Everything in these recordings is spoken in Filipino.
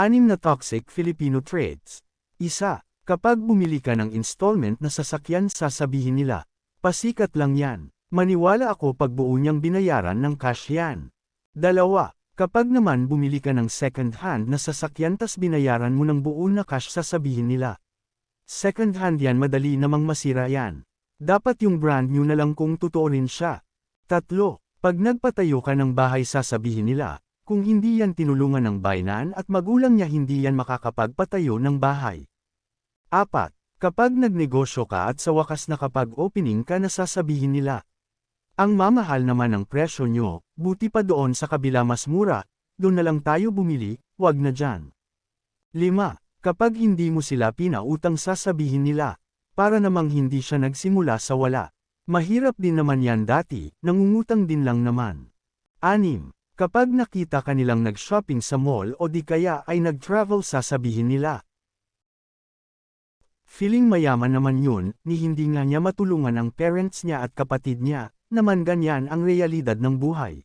Anim na toxic Filipino traits. Isa, kapag bumili ka ng installment na sasakyan sasabihin nila, pasikat lang yan. Maniwala ako pag buo niyang binayaran ng cash yan. Dalawa, kapag naman bumili ka ng second hand na sasakyan tas binayaran mo ng buo na cash sasabihin nila. Second hand yan madali namang masira yan. Dapat yung brand new na lang kung totoo rin siya. Tatlo, pag nagpatayo ka ng bahay sasabihin nila, kung hindi yan tinulungan ng bayanan at magulang niya hindi yan makakapagpatayo ng bahay. Apat, kapag nagnegosyo ka at sa wakas na kapag opening ka na sasabihin nila. Ang mamahal naman ng presyo nyo, buti pa doon sa kabila mas mura, doon na lang tayo bumili, wag na dyan. 5. Kapag hindi mo sila pinautang sasabihin nila, para namang hindi siya nagsimula sa wala. Mahirap din naman yan dati, nangungutang din lang naman. 6. Kapag nakita ka nilang nag-shopping sa mall o di kaya ay nag-travel sasabihin nila. Feeling mayaman naman yun, ni hindi nga niya matulungan ang parents niya at kapatid niya, naman ganyan ang realidad ng buhay.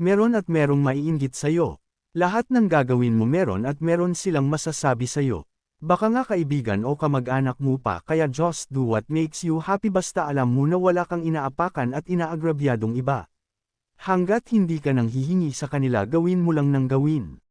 Meron at merong maiinggit sa'yo. Lahat ng gagawin mo meron at meron silang masasabi sa'yo. Baka nga kaibigan o kamag-anak mo pa kaya just do what makes you happy basta alam mo na wala kang inaapakan at inaagrabyadong iba. Hanggat hindi ka nang hihingi sa kanila gawin mo lang ng gawin.